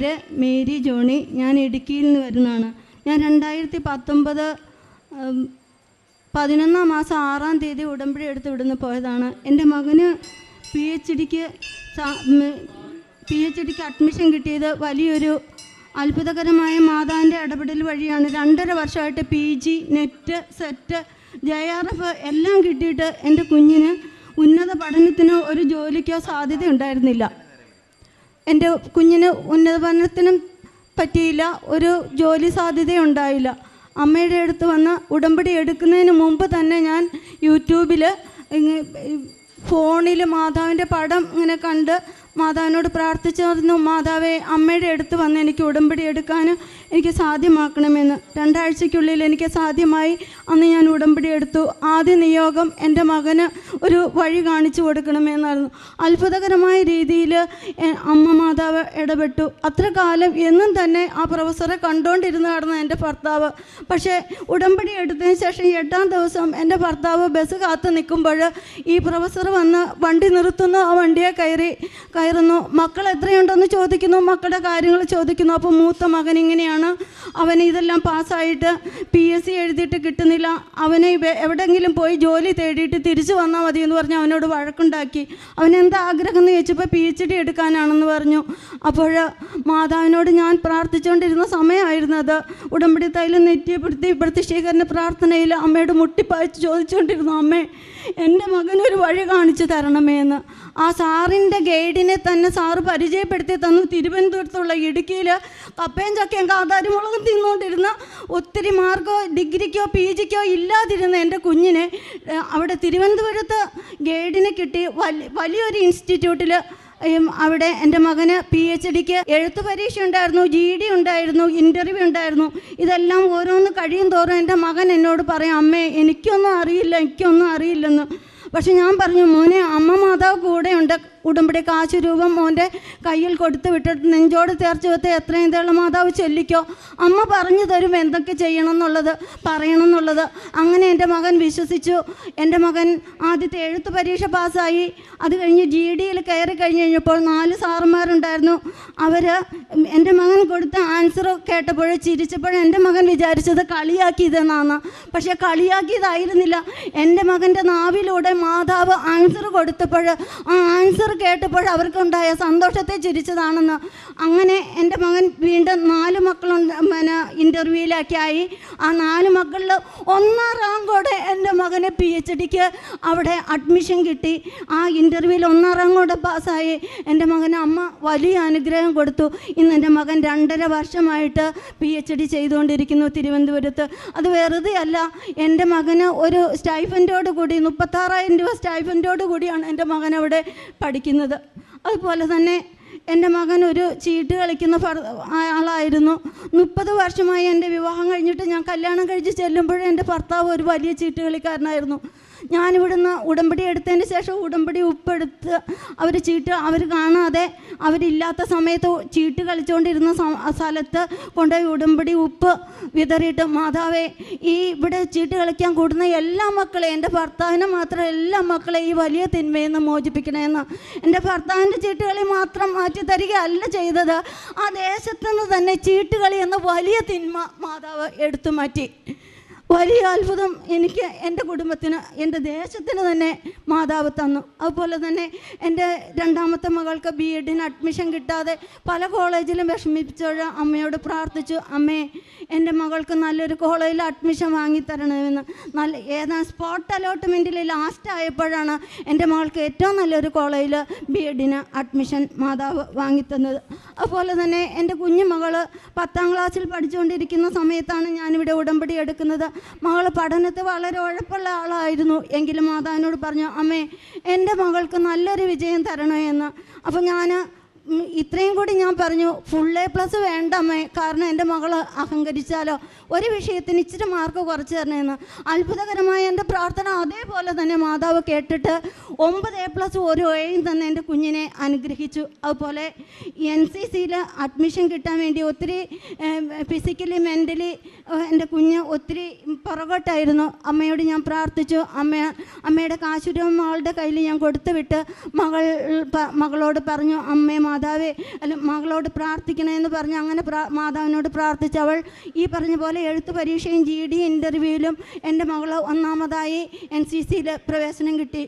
പേര് Mary Johnny. ഞാൻ ഇടുക്കിയിൽ നിന്ന് വരുന്നതാണ്. ഞാൻ രണ്ടായിരത്തി പത്തൊമ്പത് പതിനൊന്നാം മാസം ആറാം തീയതി ഉടമ്പടി എടുത്ത് ഇവിടുന്ന് പോയതാണ്. എന്റെ മകന് പി എച്ച് ഡിക്ക് പി എച്ച് ഡിക്ക് അഡ്മിഷൻ കിട്ടിയത് വലിയൊരു അത്ഭുതകരമായ മാതാവിന്റെ ഇടപെടൽ വഴിയാണ്. രണ്ടര വർഷമായിട്ട് P G NET SET J R F എല്ലാം കിട്ടിയിട്ട് എന്റെ കുഞ്ഞിന് ഉന്നത പഠനത്തിനോ ഒരു ജോലിക്കോ സാധ്യത ഉണ്ടായിരുന്നില്ല എന്റെ കുഞ്ഞിന് ഉന്നത പഠനത്തിനും പറ്റിയില്ല ഒരു ജോലി സാധ്യതയുണ്ടായില്ല. അമ്മയുടെ അടുത്ത് വന്ന് ഉടമ്പടി എടുക്കുന്നതിന് മുമ്പ് തന്നെ ഞാൻ യൂട്യൂബിൽ ഫോണിൽ മാതാവിന്റെ പടം ഇങ്ങനെ കണ്ട് മാതാവിനോട് പ്രാർത്ഥിച്ചിരുന്നു മാതാവെ അമ്മയുടെ അടുത്ത് വന്ന് എനിക്ക് ഉടമ്പടി എടുക്കാൻ എനിക്ക് സാധ്യമാക്കണമെന്ന്. രണ്ടാഴ്ചയ്ക്കുള്ളിൽ എനിക്ക് സാധ്യമായി. അന്ന് ഞാൻ ഉടമ്പടി എടുത്തു. ആദ്യ നിയോഗം എന്റെ മകന് ഒരു വഴി കാണിച്ചു കൊടുക്കണമെന്നായിരുന്നു. അത്ഭുതകരമായ രീതിയിൽ അമ്മ മാതാവ് ഇടപെട്ടു. അത്ര കാലം എന്നും തന്നെ ആ പ്രൊഫസറെ കണ്ടുകൊണ്ടിരുന്നതായിരുന്നു എന്റെ ഭർത്താവ്. പക്ഷേ ഉടമ്പടി എടുത്തതിന് ശേഷം എട്ടാം ദിവസം എന്റെ ഭർത്താവ് ബസ് കാത്തു നിൽക്കുമ്പോൾ ഈ പ്രൊഫസർ വന്ന് വണ്ടി നിർത്തുന്നു. ആ വണ്ടിയെ കയറി കയറുന്നു. മക്കൾ എത്രയുണ്ടെന്ന് ചോദിക്കുന്നു. മക്കളുടെ കാര്യങ്ങൾ ചോദിക്കുന്നു. അപ്പോൾ മൂത്ത മകൻ ഇങ്ങനെയാണ്. അവൻ ഇതെല്ലാം പാസ്സായിട്ട് പി എസ് സി എഴുതിയിട്ട് കിട്ടുന്നില്ല. അവനെ എവിടെയെങ്കിലും പോയി ജോലി തേടിയിട്ട് തിരിച്ചു വന്നാൽ മതി എന്ന് പറഞ്ഞ് അവനോട് വഴക്കുണ്ടാക്കി. അവൻ എന്താ ആഗ്രഹം എന്ന് ചോദിച്ചപ്പോൾ പി എച്ച് ഡി എടുക്കാനാണെന്ന് പറഞ്ഞു. അപ്പോൾ മാതാവിനോട് ഞാൻ പ്രാർത്ഥിച്ചുകൊണ്ടിരുന്ന സമയമായിരുന്നത് ഉടമ്പടി തൈലം നെറ്റിയപ്പെടുത്തി പ്രതിഷ്ഠീകരണ പ്രാർത്ഥനയിൽ അമ്മയോട് മുട്ടിപ്പായിച്ച് ചോദിച്ചുകൊണ്ടിരുന്നു അമ്മേ എന്റെ മകനൊരു വഴി കാണിച്ചു തരണമേ എന്ന്. ആ സാറിന്റെ ഗൈഡിനെ തന്നെ സാറ് പരിചയപ്പെടുത്തി തന്നു. തിരുവനന്തപുരത്തുള്ള ഇടുക്കിയിൽ കപ്പയും ചക്കയും കാതാരിമുളകും തിന്നുകൊണ്ടിരുന്ന ഒത്തിരി മാർക്കോ ഡിഗ്രിക്കോ പി ജിക്കോ ഇല്ലാതിരുന്ന എന്റെ കുഞ്ഞിനെ അവിടെ തിരുവനന്തപുരത്ത് ഗൈഡിനെ കിട്ടി. വലിയ വലിയൊരു ഇൻസ്റ്റിറ്റ്യൂട്ടിൽ അവിടെ എന്റെ മകന് പി എച്ച് ഡിക്ക് എഴുത്ത് പരീക്ഷ ഉണ്ടായിരുന്നു ജി ഡി ഉണ്ടായിരുന്നു ഇന്റർവ്യൂ ഉണ്ടായിരുന്നു. ഇതെല്ലാം ഓരോന്ന് കഴിയും തോറും എന്റെ മകൻ എന്നോട് പറയും അമ്മേ എനിക്കൊന്നും അറിയില്ല എനിക്കൊന്നും അറിയില്ലെന്ന്. പക്ഷെ ഞാൻ പറഞ്ഞു മോനെ അമ്മ മാതാവ് കൂടെയുണ്ട്. ഉടമ്പടി കാശ് രൂപം മോന്റെ കയ്യിൽ കൊടുത്ത് വിട്ടിട്ട് നെഞ്ചോട് ചേർച്ച് വെത്ത് എത്രയും തേള മാതാവ് ചൊല്ലിക്കോ. അമ്മ പറഞ്ഞു തരും എന്തൊക്കെ ചെയ്യണം എന്നുള്ളത് പറയണം എന്നുള്ളത് അങ്ങനെ എന്റെ മകൻ വിശ്വസിച്ചു. എന്റെ മകൻ ആദ്യത്തെ എഴുത്ത് പരീക്ഷ പാസ്സായി. അത് കഴിഞ്ഞ് ജി ഡിയിൽ കയറി കഴിഞ്ഞ് കഴിഞ്ഞപ്പോൾ നാല് സാറുമാരുണ്ടായിരുന്നു. അവർ എന്റെ മകൻ കൊടുത്ത ആൻസർ കേട്ടപ്പോൾ ചിരിച്ചപ്പോൾ എന്റെ മകൻ വിചാരിച്ചത് കളിയാക്കിയതെന്നാണ്. പക്ഷേ കളിയാക്കിയതായിരുന്നില്ല. എന്റെ മകന്റെ നാവിലൂടെ മാതാവ് ആൻസർ കൊടുത്തപ്പോൾ ആ ആൻസർ കേട്ടപ്പോൾ അവർക്കുണ്ടായ സന്തോഷത്തെ ചിരിച്ചതാണെന്ന് അങ്ങനെ എന്റെ മകൻ വീണ്ടും നാല് മക്കളുണ്ട് പിന്നെ ഇന്റർവ്യൂയിലൊക്കെ ആയി ആ നാല് മക്കളിൽ ഒന്നാം റാങ്കോടെ എന്റെ മകന് പി എച്ച് ഡിക്ക് അവിടെ അഡ്മിഷൻ കിട്ടി. ആ ഇന്റർവ്യൂവിൽ ഒന്നാം റാങ്കോടെ പാസ്സായി. എന്റെ മകന് അമ്മ വലിയ അനുഗ്രഹം കൊടുത്തു. ഇന്ന് എന്റെ മകൻ രണ്ടര വർഷമായിട്ട് പി എച്ച് ഡി ചെയ്തുകൊണ്ടിരിക്കുന്നു തിരുവനന്തപുരത്ത്. അത് വെറുതെ അല്ല എന്റെ മകന് ഒരു സ്റ്റൈഫന്റോട് കൂടി മുപ്പത്താറായിരം രൂപ സ്റ്റൈഫന്റോട് കൂടിയാണ് എന്റെ മകൻ അവിടെ പഠിക്കുന്നത്. അതുപോലെ തന്നെ എന്റെ മകൻ ഒരു ചീട്ട് കളിക്കുന്ന ആളായിരുന്നു. മുപ്പത് വർഷമായി എന്റെ വിവാഹം കഴിഞ്ഞിട്ട് ഞാൻ കല്യാണം കഴിച്ച് ചെല്ലുമ്പോഴേ എന്റെ ഭർത്താവ് ഒരു വലിയ ചീട്ട് കളിക്കാരനായിരുന്നു. ഞാനിവിടുന്ന് ഉടമ്പടി എടുത്തതിന് ശേഷം ഉടമ്പടി ഉപ്പെടുത്ത് അവർ ചീട്ട് അവർ കാണാതെ അവരില്ലാത്ത സമയത്ത് ചീട്ട് കളിച്ചുകൊണ്ടിരുന്ന സ്ഥലത്ത് കൊണ്ടുപോയി ഉടമ്പടി ഉപ്പ് വിതറിയിട്ട് മാതാവേ ഈ ഇവിടെ ചീട്ട് കളിക്കാൻ കൂടുന്ന എല്ലാ മക്കളെയും എന്റെ ഭർത്താവിനെ മാത്രം എല്ലാ മക്കളെയും ഈ വലിയ തിന്മയിൽ നിന്ന് മോചിപ്പിക്കണമെന്ന് എന്റെ ഭർത്താവിന്റെ ചീട്ടുകളി മാത്രം മാറ്റി തരികയല്ല ചെയ്തത്. ആ ദേശത്തുനിന്ന് തന്നെ ചീട്ടുകളി എന്ന വലിയ തിന്മ മാതാവ് എടുത്തു മാറ്റി. വലിയ അത്ഭുതം എനിക്ക് എന്റെ കുടുംബത്തിന് എന്റെ ദേശത്തിന് തന്നെ മാതാവ് തന്നു. അതുപോലെ തന്നെ എന്റെ രണ്ടാമത്തെ മകൾക്ക് ബി എഡിന് അഡ്മിഷൻ കിട്ടാതെ പല കോളേജിലും വിഷമിപ്പിച്ചോഴ അമ്മയോട് പ്രാർത്ഥിച്ചു. അമ്മേ എന്റെ മകൾക്ക് നല്ലൊരു കോളേജിൽ അഡ്മിഷൻ വാങ്ങിത്തരണമെന്ന് നല്ല ഏതാ സ്പോട്ട് അലോട്ട്മെന്റിൽ ലാസ്റ്റ് ആയപ്പോഴാണ് എന്റെ മകൾക്ക് ഏറ്റവും നല്ലൊരു കോളേജിൽ ബി എഡിന് അഡ്മിഷൻ മാതാവ് വാങ്ങിത്തന്നത് അതുപോലെ തന്നെ എന്റെ കുഞ്ഞു മകൾ പത്താം ക്ലാസ്സിൽ പഠിച്ചുകൊണ്ടിരിക്കുന്ന സമയത്താണ് ഞാനിവിടെ ഉടമ്പടി എടുക്കുന്നത്. മകൾ പഠനത്തിൽ വളരെ ഉഴപ്പുള്ള ആളായിരുന്നു. എങ്കിലും മാതാവിനോട് പറഞ്ഞു അമ്മേ എന്റെ മകൾക്ക് നല്ലൊരു വിജയം തരണേ എന്ന്. അപ്പോൾ ഞാൻ ഇത്രയും കൂടി ഞാൻ പറഞ്ഞു. ഫുൾ എ പ്ലസ് വേണ്ട അമ്മേ. കാരണം എന്റെ മകൾ അഹങ്കരിച്ചാലോ? ഒരു വിഷയത്തിന് ഇച്ചിരി മാർക്ക് കുറച്ച് തരണേന്ന്. അത്ഭുതകരമായ എന്റെ പ്രാർത്ഥന അതേപോലെ തന്നെ മാതാവ് കേട്ടിട്ട് ഒമ്പത് എ പ്ലസ് ഒരു എയും തന്നെ എന്റെ കുഞ്ഞിനെ അനുഗ്രഹിച്ചു. അതുപോലെ എൻ സി സിയിൽ അഡ്മിഷൻ കിട്ടാൻ വേണ്ടി ഒത്തിരി ഫിസിക്കലി മെന്റലി എന്റെ കുഞ്ഞ് ഒത്തിരി പുറകോട്ടായിരുന്നു. അമ്മയോട് ഞാൻ പ്രാർത്ഥിച്ചു. അമ്മ അമ്മയുടെ കാശുരവും മകളുടെ കയ്യിൽ ഞാൻ കൊടുത്തു വിട്ട് മകൾ മകളോട് പറഞ്ഞു അമ്മേ മാതാവേ അല്ല മകളോട് പ്രാർത്ഥിക്കണമെന്ന് പറഞ്ഞ് അങ്ങനെ മാതാവിനോട് പ്രാർത്ഥിച്ചവൾ ഈ പറഞ്ഞ പോലെ എഴുത്ത് പരീക്ഷയും ജി ഡി ഇന്റർവ്യൂവിലും എന്റെ മകൾ ഒന്നാമതായി എൻ സി സിയിൽ പ്രവേശനം കിട്ടി.